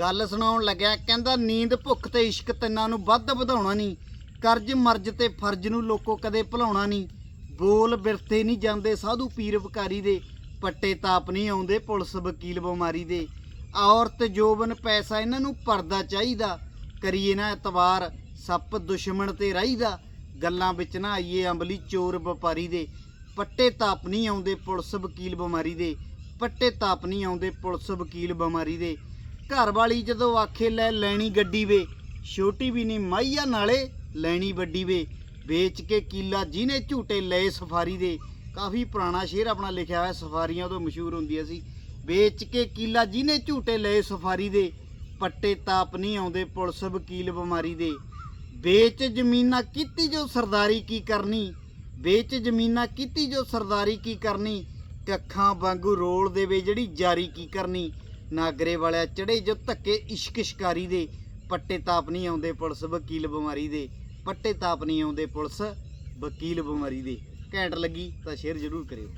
ਗੱਲ ਸੁਣਾਉਣ ਲੱਗਿਆ, ਕਹਿੰਦਾ ਨੀਂਦ ਭੁੱਖ ਤੇ ਇਸ਼ਕ ਤਿੰਨਾਂ ਨੂੰ ਵੱਧ ਵਧਾਉਣਾ ਨਹੀਂ ਕਰਜ਼ ਮਰਜ਼ ਤੇ ਫਰਜ਼ ਨੂੰ ਲੋਕੋ ਕਦੇ ਭੁਲਾਉਣਾ ਨਹੀਂ ਬੋਲ ਬਿਰਥੇ ਨਹੀਂ ਜਾਂਦੇ ਸਾਧੂ ਪੀਰ ਵਿਕਾਰੀ ਦੇ। ਪੱਟੇ ਤਾਪ ਨਹੀਂ ਆਉਂਦੇ ਪੁਲਿਸ ਵਕੀਲ ਬਿਮਾਰੀ ਦੇ। ਔਰਤ, ਜੋਬਨ, ਪੈਸਾ ਇਹਨਾਂ ਨੂੰ ਪਰਦਾ ਚਾਹੀਦਾ। ਕਰੀਏ ਨਾ ਇਤਵਾਰ, ਸੱਪ, ਦੁਸ਼ਮਣ ਤੇ ਰਾਹੀਦਾ। ਗੱਲਾਂ ਵਿੱਚ ਨਾ ਆਈਏ ਅੰਬਲੀ ਚੋਰ ਵਪਾਰੀ ਦੇ। ਪੱਟੇ ਤਾਪ ਨਹੀਂ ਆਉਂਦੇ ਪੁਲਿਸ ਵਕੀਲ ਬਿਮਾਰੀ ਦੇ। ਪੱਟੇ ਤਾਪ ਨਹੀਂ ਆਉਂਦੇ ਪੁਲਿਸ ਵਕੀਲ ਬਿਮਾਰੀ ਦੇ। ਘਰ ਵਾਲੀ ਜਦੋਂ ਆਖੇ, ਲੈ ਲੈਣੀ ਗੱਡੀ ਵੇ। ਛੋਟੀ ਵੀ ਨਹੀਂ ਮਾਈਆ ਨਾਲੇ ਲੈਣੀ ਵੱਡੀ ਵੇ। ਵੇਚ ਕੇ ਕੀਲਾ ਜਿਹਨੇ ਝੂਟੇ ਲਏ ਸਫਾਰੀ ਦੇ। ਕਾਫੀ ਪੁਰਾਣਾ ਸ਼ੇਰ ਆਪਣਾ ਲਿਖਿਆ ਹੋਇਆ, ਸਫਾਰੀਆਂ ਤੋਂ ਮਸ਼ਹੂਰ ਹੁੰਦੀਆਂ ਸੀ। ਵੇਚ ਕੇ ਕੀਲਾ ਜਿਹਨੇ ਝੂਟੇ ਲਏ ਸਫਾਰੀ ਦੇ। ਪੱਟੇ ਤਾਪ ਨਹੀਂ ਆਉਂਦੇ ਪੁਲਿਸ ਵਕੀਲ ਬਿਮਾਰੀ ਦੇ। ਵੇਚ ਜ਼ਮੀਨਾਂ ਕੀਤੀ ਜੋ ਸਰਦਾਰੀ ਕੀ ਕਰਨੀ? ਵੇਚ ਜ਼ਮੀਨਾਂ ਕੀਤੀ ਜੋ ਸਰਦਾਰੀ ਕੀ ਕਰਨੀ? ਕੱਖਾਂ ਵਾਂਗੂ ਰੋਲ ਦੇਵੇ ਜਿਹੜੀ ਜਾਰੀ ਕੀ ਕਰਨੀ? ਨਾਗਰੇ ਵਾਲਿਆ ਚੜੇ ਜੋ ਧੱਕੇ ਇਸ਼ਕ ਸ਼ਿਕਾਰੀ ਦੇ। ਪੱਟੇ ਤਾਪ ਨਹੀਂ ਆਉਂਦੇ ਪੁਲਿਸ, ਵਕੀਲ ਬਿਮਾਰੀ ਦੇ। ਪੱਟੇ ਤਾਪ ਨਹੀਂ ਆਉਂਦੇ ਪੁਲਿਸ, ਵਕੀਲ ਬਿਮਾਰੀ ਦੇ। ਘੈਂਟ ਲੱਗੀ ਤਾਂ ਸ਼ੇਅਰ ਜ਼ਰੂਰ ਕਰਿਓ।